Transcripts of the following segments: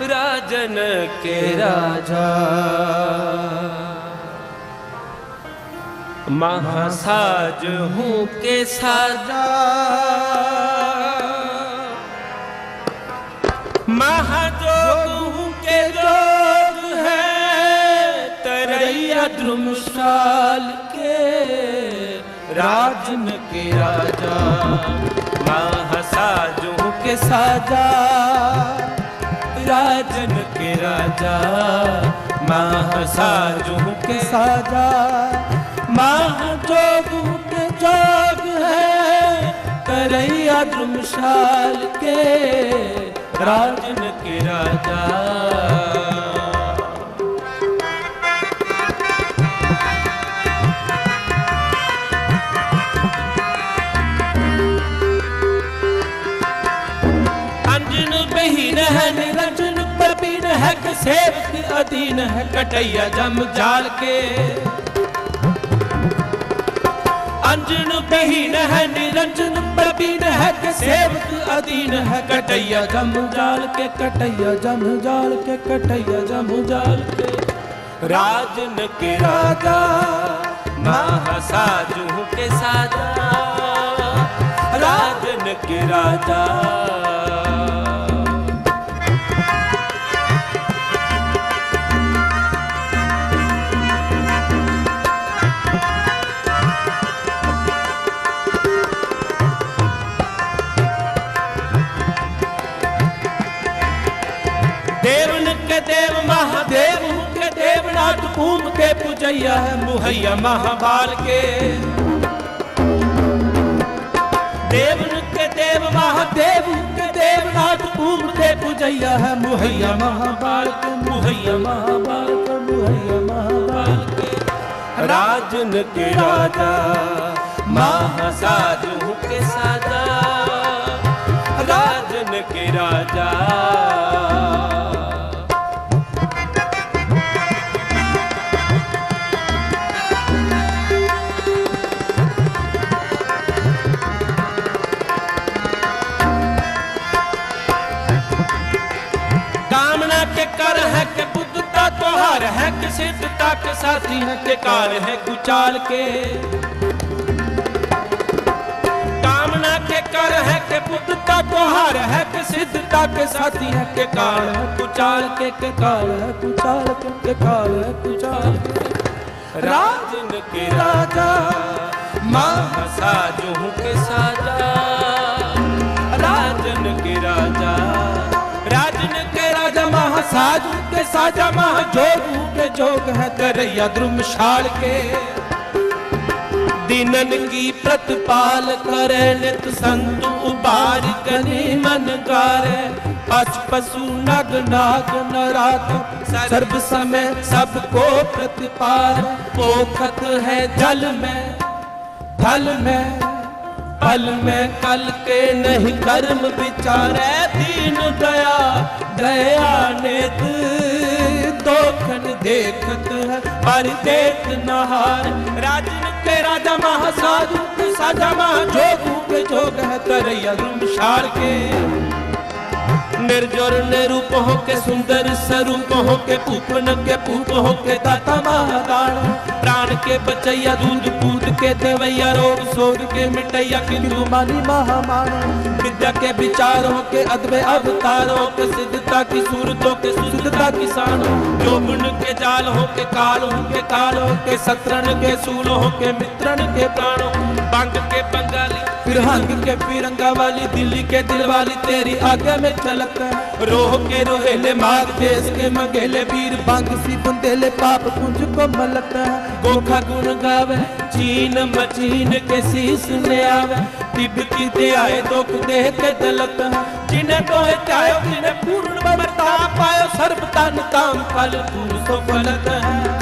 राजन के राजा। महासाज हूँ के साजा। महाजोग हूँ के जोग है तरैया द्रुमशाल के राजन के राजा। महासाज हूँ के साजा। राजन के राजा, माह महासाजू के साजा। माह महाजोगू के जोग है, करैया द्रुमशाल के राजन के राजा। बहीन है निरंजन प्रवीण है कि सेवक अधीन है कटैया जम जाल के अंजन बहीन है निरंजन प्रवीण है कि सेवक अधीन है कटैया जम जाल के कटैया जम जाल के कटैया जम जाल के राजन के राजा महासाजू के साजा राजन के राजा के देव महादेव के देवनाथ भूम के पुजैया है मुहैया महाबाल के देवन के देव महादेव के देवनाथ भूम के पुजैया है मुहैया महाबाल के मुहैया महाबाल के मुहैया महाबाल के राजन के राजा महासाजू के साजा राजन के राजा है के बुद्धता तोहार है कि सिद्धता के साथी है के काल है कुचाल के कामना के कर है के बुद्धता तोहार है कि सिद्धता के साथी है के काल है कुचाल के के काल है कुचाल के के काल है कुचाल के राजन के राजा महासाजू के साजा राजन के राजा राजन के महासाजू के साजा महाजोगू के जोग है द्रुमशाल के। दिनन की करे नित संत उबार मन पच पशु नग नाग नरात, सर्व समय सबको प्रतिपाल। पोखत है जल में थल में पल में कल के नहीं कर्म विचारे। दीन दया दया हर देख नहार। राजन तेरा राजा महा साधु साजा महा जोगू के जोग है शार के। निर्जर निरूप हो के सुंदर स्वरूप हो के पूपन के पूप हो के दाता महादान प्राण के बचैया, दूध पूत के देवैया, रोग शोध के मिटैया, किंतु मानी महामान। विद्या के विचार हो के अद्वै अवतार हो के सिद्धता की सूरतों के सुसिद्धता की शान। जो गुण के जाल हो के काल हो के काल हो के सत्रन के सूल हो के मित्रन के प्राण। बंग के बंगाली फिर हंग के फिरंगा वाली दिल्ली के दिल वाली तेरी आगे में चलक है रोह के रोहेले माग देश के मंगेले वीर बंग सी बुंदेले पाप कुंज को मलक है गोखा गुण गावे चीन मचीन के शीस ने आवे तिब्बती दे आए दुख देह के दलक है जिन्हें तो है चाहे जिन्हें पूर्ण मरता पायो सर्व तन काम फल पुरुषो फलत है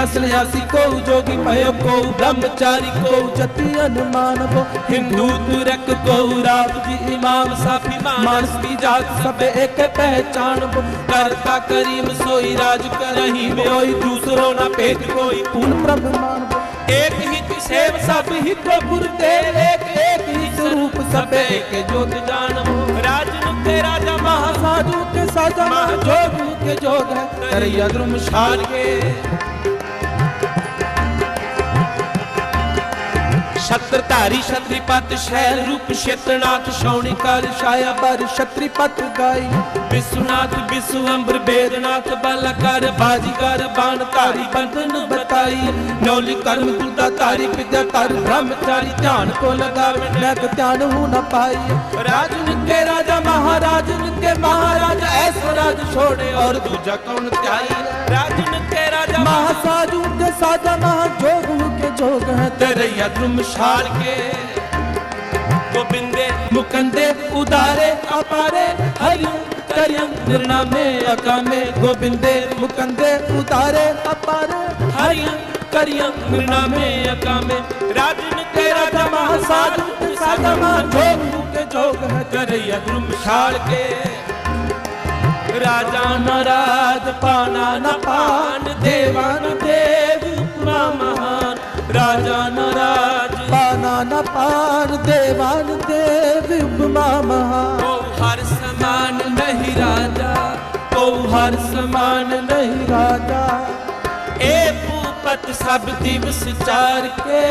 को पयो मुंडी असन्यासी को जोगी पयो को ब्रह्मचारी को जति अनुमान को हिंदू तुरक को राम जी इमाम साफी मानस की जात सब एक पहचान को करता करीम सोई राज करही कोई दूसरो ना पेट कोई पूर्ण ब्रह्मान को एक ही सेव सब ही को गुरुदेव एक एक ही स्वरूप सब एक ज्योत जान राजन के राजा महासाधु के साथ के जोग है तरैया द्रुम शाल के ਛਤਰ ਧਾਰੀ ਛਤਰੀਪਤ ਸ਼ੈਲ ਰੂਪ ਸ਼ੇਤਨਾਥ ਸ਼ੌਣੀ ਕਰ ਛਾਇਆ ਪਰ ਛਤਰੀਪਤ ਗਾਈ। ਵਿਸੁਨਾਥ ਵਿਸੁ ਅੰਬਰ, ਬੇਦਨਾਥ, ਬਲਕਰ, ਬਾਜੀਗਰ ਬਾਣ ਧਾਰੀ ਬੰਧਨ ਬਤਾਈ। ਨੌਲੀ ਕਰਮ ਤੁਲਦਾ ਧਾਰੀ, ਪਿਤਾ ਧਰ ਬ੍ਰਹਮਚਾਰੀ, ਧਿਆਨ ਕੋ ਲਗਾਵੇ ਨਗ ਧਿਆਨ ਹੂ ਨਾ ਪਾਈ। ਕੇ ਰਾਜਾ ਮਹਾਰਾਜਨ ਕੇ ਮਹਾਰਾਜ ਐਸੋ ਰਾਜ ਛੋੜੇ ਔਰ ਦੂਜਾ ਕੌਣ ਧਿਆਈ ਰਾਜਨ ਕੇ ਰਾਜਾ ਮਹਾਸਾਜੂ ਕੇ ਸਾਜਾ ਮਹਾ ਜੋਗ ਕੇ ਜੋਗ ਹੈ ਤੇਰੇ ਯਦਰਮ ਸ਼ਾਲ ਕੇ। ਗੋਬਿੰਦੇ ਮੁਕੰਦੇ ਉਦਾਰੇ ਅਪਾਰੇ ਹਰਿਉ ਕਰਿਅੰ ਨਿਰਨਾਮੇ ਅਕਾਮੇ। ਗੋਬਿੰਦੇ ਮੁਕੰਦੇ ਉਦਾਰੇ ਅਪਾਰੇ ਹਰਿਉ करियम निर्नामे अकामे। राजन महासाधु साधा महाजोग के जोग है के। राजा न राज पाना न पान, देवान देव, उपमा महान। राजा न पाना न पान, देवान देव, उपमा महान। ओ हर समान नहीं राजा, ओ हर समान नहीं राजा। ए ਪਤ ਸਭ ਦਿਵਸ ਚਾਰ ਕੇ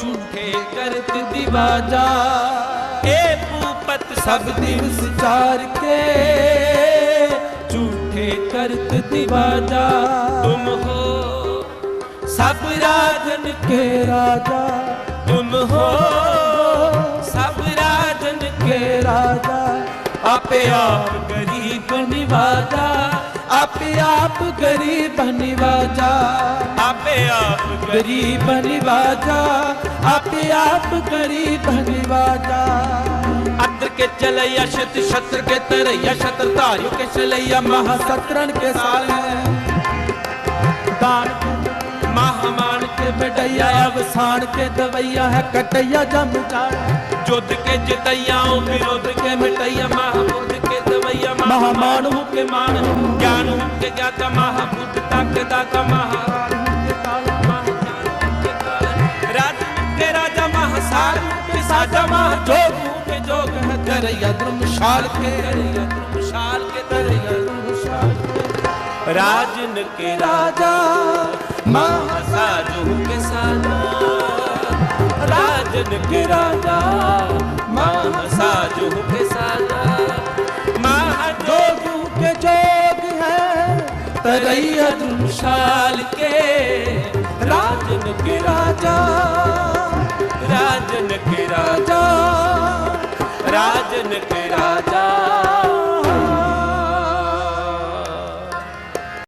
ਝੂਠੇ ਕਰਤ ਦਿਵਾਜਾ। ਏ ਪੂਪਤ ਸਭ ਦਿਵਸ ਚਾਰ ਕੇ ਝੂਠੇ ਕਰਤ ਦਿਵਾਜਾ। ਤੁਮ ਹੋ ਸਭ ਰਾਜਨ ਕੇ ਰਾਜਾ। ਤੁਮ ਹੋ ਸਭ ਰਾਜਨ ਕੇ ਰਾਜਾ। ਆਪੇ ਆਪ ਗਰੀਬ ਨਿਵਾਜਾ। आपे आप गरीब निवाजा। आपे आप गरीब निवाजा। आपे आप गरीब निवाजा। अत्र के चलैया शत शत्र के तरैया शत्र धारियों के चलैया महासत्रण के साल। दान महामान के बेटैया अवसान के दवैया है कटैया जम युद्ध के जितैयाओं विरोध के मिटैया महाबुद्ध के दवैया महामान के मान। महाभूत महा राजा के के राजन के राजा महासाजों के साजा। राजन के राजा महासाजों के साजा। है तरैया द्रुमशाल के राजन के राजा राजन के राजा राजन के राजा